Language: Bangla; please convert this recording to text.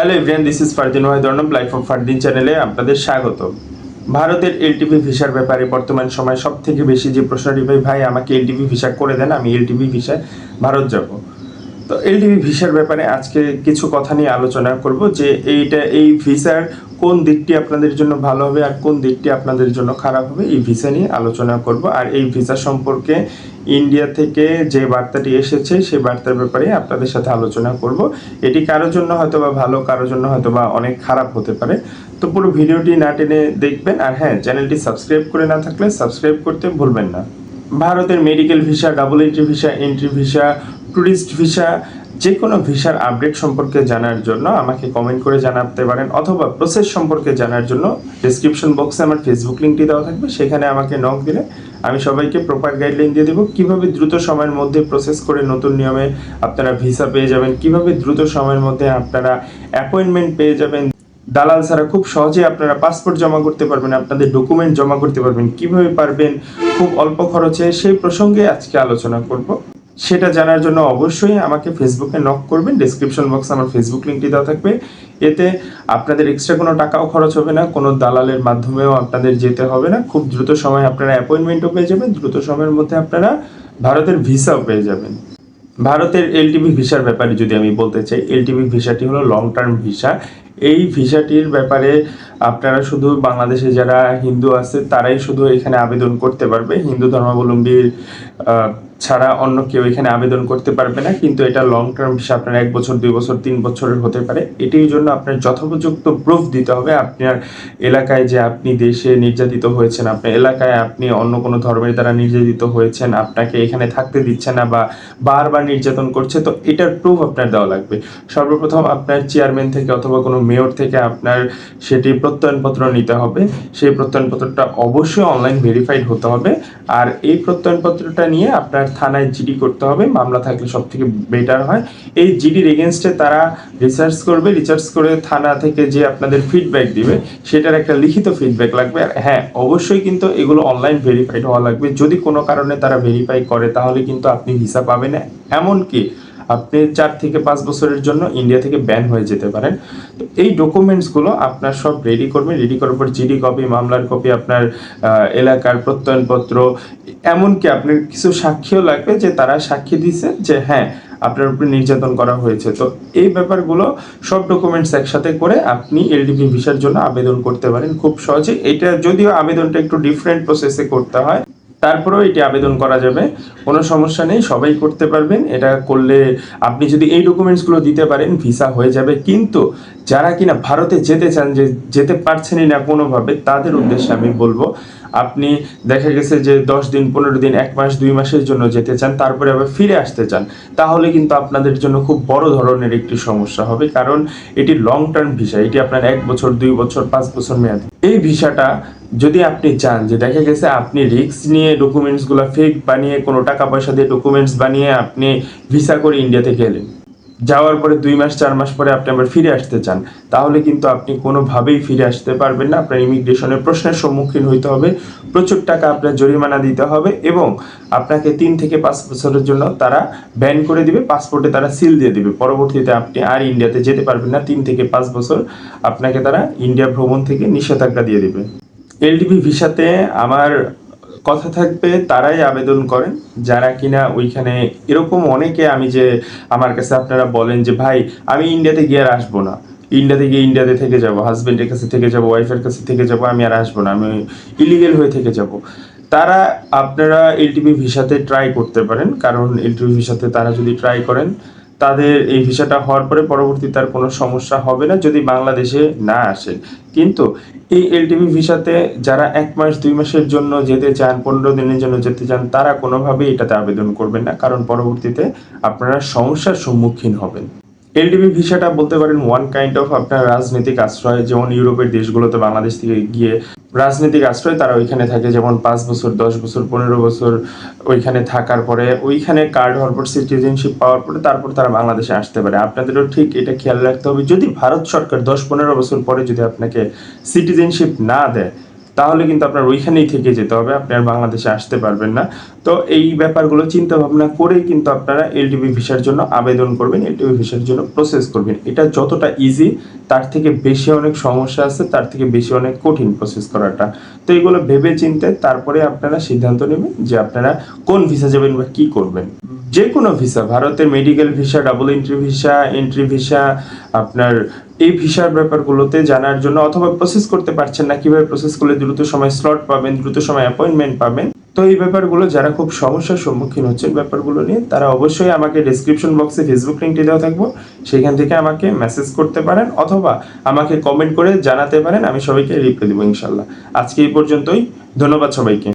Hello everyone this is Fardin Wahid life of Fardin চ্যানেলে আপনাদের স্বাগত। ভারতের এলটিভি ভিসার ব্যাপারে বর্তমান সময় সব থেকে বেশি যে প্রশ্নটি ভাই ভাই, আমাকে এলটিভি ভিসা করে দেন, আমি এলটিভি ভিসায় ভারত যাব। তো এলটিভি ভিসার ব্যাপারে আজকে কিছু কথা নিয়ে আলোচনা করব যে এইটা, এই ভিসার কোন দিকটি আপনাদের জন্য ভালো হবে আর কোন দিকটি আপনাদের জন্য খারাপ হবে, এই ভিসা নিয়ে আলোচনা করব। আর এই ভিসা সম্পর্কে ইন্ডিয়া থেকে যে বার্তাটি এসেছে, সেই বার্তার ব্যাপারে আপনাদের সাথে আলোচনা করব। এটি কারোর জন্য হয়তো বা ভালো, কারোর জন্য হয়তো বা অনেক খারাপ হতে পারে। তো পুরো ভিডিওটি না টেনে দেখবেন। আর হ্যাঁ চ্যানেলটি সাবস্ক্রাইব করে না থাকলে সাবস্ক্রাইব করতে ভুলবেন না। ভারতের medical visa, double entry visa entry visa tourist visa যে কোনো ভিসার আপডেট সম্পর্কে জানার জন্য আমাকে কমেন্ট করে জানাতে পারেন অথবা প্রসেস সম্পর্কে জানার জন্য ডিসক্রিপশন বক্সে আমার ফেসবুক লিঙ্কটি দেওয়া থাকবে, সেখানে আমাকে নক দিলে আমি সবাইকে প্রপার গাইডলাইন দিয়ে দেবো। কীভাবে দ্রুত সময়ের মধ্যে প্রসেস করে নতুন নিয়মে আপনারা ভিসা পেয়ে যাবেন, কীভাবে দ্রুত সময়ের মধ্যে আপনারা অ্যাপয়েন্টমেন্ট পেয়ে যাবেন, দালাল ছাড়া খুব সহজে আপনারা পাসপোর্ট জমা করতে পারবেন, আপনাদের ডকুমেন্ট জমা করতে পারবেন, কীভাবে পারবেন, খুব অল্প খরচে সেই প্রসঙ্গে আজকে আলোচনা করব। সেটা জানার জন্য অবশ্যই আমাকে ফেসবুকে নক করবেন। ডিসক্রিপশন বক্সে আমার ফেসবুক লিঙ্কটি দেওয়া থাকবে। এতে আপনাদের এক্সট্রা কোনো টাকাও খরচ হবে না, কোনো দালালের মাধ্যমেও আপনাদের যেতে হবে না। খুব দ্রুত সময় আপনারা অ্যাপয়েন্টমেন্টও পেয়ে যাবেন। দ্রুত সময়ের মধ্যে আপনারা ভারতের ভিসাও পেয়ে যাবেন। ভারতের এলটিভি ভিসার ব্যাপারে যদি আমি বলতে চাই এলটিভি ভিসাটি হলো লং টার্ম ভিসা। এই ভিসাটির ব্যাপারে আপনারা শুধু বাংলাদেশে যারা হিন্দু আছে, তারাই শুধু এখানে আবেদন করতে পারবে। হিন্দু ধর্মাবলম্বীর ছাড়া অন্য কেউ এখানে আবেদন করতে পারবে না, কিন্তু এটা লং টার্ম ভিসা আপনার এক বছর, দুই বছর, তিন বছরের হতে পারে। এটির জন্য আপনার যথোপযুক্ত প্রুফ দিতে হবে আপনার এলাকায় যে আপনি দেশে নির্যাতিত হয়েছেন, আপনার এলাকায় আপনি অন্য কোনো ধর্মের দ্বারা নির্যাতিত হয়েছেন, আপনাকে এখানে থাকতে দিচ্ছে না বা বারবার নির্যাতন করছে, তো এটার প্রুফ আপনার দেওয়া লাগবে। সর্বপ্রথম আপনার চেয়ারম্যান থেকে অথবা কোনো মেয়র থেকে আপনার সেটি প্রত্যয়নপত্র নিতে হবে। সেই প্রত্যয়নপত্রটা অবশ্যই অনলাইন ভেরিফাইড হতে হবে। আর এই প্রত্যয়নপত্রটা নিয়ে আপনার থানায় জিডি করতে হবে, মামলা থাকলে সব থেকে বেটার হয়। এই জিডির এগেনস্টে তারা রিসার্চ করবে রিসার্চ করে থানা থেকে যে আপনাদের ফিডব্যাক দিবে, সেটার একটা লিখিত ফিডব্যাক লাগবে। আর হ্যাঁ অবশ্যই কিন্তু এগুলো অনলাইন ভেরিফাইড হওয়া লাগবে। যদি কোনো কারণে তারা ভেরিফাই করে, তাহলে কিন্তু আপনি ভিসা পাবেন। না এমনকি আপনি চার থেকে পাঁচ বছরের জন্য ইন্ডিয়া থেকে ব্যান হয়ে যেতে পারেন। তো এই ডকুমেন্টসগুলো আপনার সব রেডি করবেন। রেডি করার পর জিডি কপি মামলার কপি আপনার এলাকার প্রত্যয়নপত্র এমনকি আপনার কিছু সাক্ষীও লাগবে যে তারা সাক্ষী দিছে যে হ্যাঁ আপনার উপরে নির্যাতন করা হয়েছে। তো এই ব্যাপারগুলো সব ডকুমেন্টস একসাথে করে আপনি এলডিপি ভিসার জন্য আবেদন করতে পারেন খুব সহজে এটা যদিও আবেদনটা একটু ডিফারেন্ট প্রসেসে করতে হয়, তারপরেও এটি আবেদন করা যাবে। কোনো সমস্যা নেই, সবাই করতে পারবেন। এটা করলে আপনি যদি এই ডকুমেন্টসগুলো দিতে পারেন, ভিসা হয়ে যাবে। কিন্তু যারা কিনা ভারতে যেতে চান, যে যেতে পারছেনই না কোনোভাবে, তাদের উদ্দেশ্যে আমি বলব আপনি দেখা গেছে যে দশ দিন, পনেরো দিন, এক মাস, দুই মাসের জন্য যেতে চান, তারপরে আবার ফিরে আসতে চান, তাহলে কিন্তু আপনাদের জন্য খুব বড় ধরনের একটি সমস্যা হবে, কারণ এটি লং টার্ম ভিসা এটি আপনার এক বছর, দুই বছর, পাঁচ বছর মেয়াদ। এই ভিসাটা যদি আপনি চান যে দেখা গেছে আপনি রিস্ক নিয়ে ডকুমেন্টসগুলো ফেক বানিয়ে, কোনো টাকা পয়সা দিয়ে ডকুমেন্টস বানিয়ে আপনি ভিসা করে ইন্ডিয়া থেকে এলেন যাওয়ার পরে দুই মাস, চার মাস পরে আপনি আবার ফিরে আসতে চান। তাহলে কিন্তু আপনি কোনোভাবেই ফিরে আসতে পারবেন না। আপনার ইমিগ্রেশনের প্রশ্নের সম্মুখীন হইতে হবে। প্রচুর টাকা আপনার জরিমানা দিতে হবে এবং আপনাকে তিন থেকে পাঁচ বছরের জন্য তারা ব্যান করে দিবে। পাসপোর্টে তারা সিল দিয়ে দিবে। পরবর্তীতে আপনি আর ইন্ডিয়াতে যেতে পারবেন না। তিন থেকে পাঁচ বছর আপনাকে তারা ইন্ডিয়া ভ্রমণ থেকে নিষেধাজ্ঞা দিয়ে দিবে। এলডিপি ভিসাতে আমার কথা থাকবে, তারাই আবেদন করেন। যারা কিনা ওইখানে, এরকম অনেকে আমি যে আমার কাছে আপনারা বলেন যে, ভাই, আমি ইন্ডিয়াতে গিয়ে আর আসব না। ইন্ডিয়াতে গিয়ে ইন্ডিয়াতে থেকে যাব হাজবেন্ডের কাছে থেকে যাব ওয়াইফের কাছে থেকে যাব, আমি আর আসব না। আমি ইলিগেল হয়ে থেকে যাব। তারা আপনারা এলটিপি ভিসাতে ট্রাই করতে পারেন, কারণ এলটিপি ভিসাতে তারা যদি ট্রাই করেন তাদের এই ভিসাটা হওয়ার পরে পরবর্তী তার কোনো সমস্যা হবে না যদি বাংলাদেশে না আসে। কিন্তু এই এলটিভি ভিসাতে যারা এক মাস, দুই মাসের জন্য যেতে চান, পনেরো দিনের জন্য যেতে চান, তারা কোনোভাবেই এটাতে আবেদন করবেন না, কারণ পরবর্তীতে আপনারা সমস্যার সম্মুখীন হবেন। এলটিভি ভিসাটা বলতে পারেন ওয়ান কাইন্ড অফ আপনার রাজনৈতিক আশ্রয়, যেমন ইউরোপের দেশগুলোতে বাংলাদেশ থেকে গিয়ে রাজনৈতিক আশ্রয়, তারা ওইখানে থাকে, যেমন পাঁচ বছর, দশ বছর, পনেরো বছর ওইখানে থাকার পরে, ওইখানে কার্ড হওয়ার পর সিটিজেনশিপ পাওয়ার পরে তারপর তারা বাংলাদেশে আসতে পারে। আপনাদেরও ঠিক এটা খেয়াল রাখতে হবে। যদি ভারত সরকার দশ পনেরো বছর পরে যদি আপনাকে সিটিজেনশিপ না দেয় তাহলে কিন্তু আপনার ওইখানেই থেকে যেতে হবে, আপনি আর বাংলাদেশে আসতে পারবেন না। তো এই ব্যাপারগুলো চিন্তা ভাবনা করেই কিন্তু আপনারা এলটিভি ভিসার জন্য আবেদন করবেন এলটিভি ভিসার জন্য প্রসেস করবেন। এটা যতটা ইজি তার থেকে বেশি অনেক সমস্যা আছে, তার থেকে বেশি অনেক কঠিন প্রসেস করাটা। তো এগুলো ভেবে চিনতে তারপরে আপনারা সিদ্ধান্ত নেবেন যে আপনারা কোন ভিসা যাবেন বা কি করবেন। যে কোনো ভিসা, ভারতের medical visa double entry visa entry visa, আপনার এই ভিসার ব্যাপারগুলোতে জানার জন্য অথবা প্রসেস করতে পারছেন না, কীভাবে প্রসেস করলে দ্রুত সময় স্লট পাবেন, দ্রুত সময় অ্যাপয়েন্টমেন্ট পাবেন। তো এই ব্যাপারগুলো যারা খুব সমস্যার সম্মুখীন হচ্ছেন ব্যাপারগুলো নিয়ে, তারা অবশ্যই আমাকে ডিসক্রিপশন বক্সে ফেসবুক লিঙ্কটি দেওয়া থাকব। সেখান থেকে আমাকে মেসেজ করতে পারেন অথবা আমাকে কমেন্ট করে জানাতে পারেন, আমি সবাইকে রিপ্লাই দেবো ইনশাল্লাহ। আজকে এই পর্যন্তই, ধন্যবাদ সবাইকে।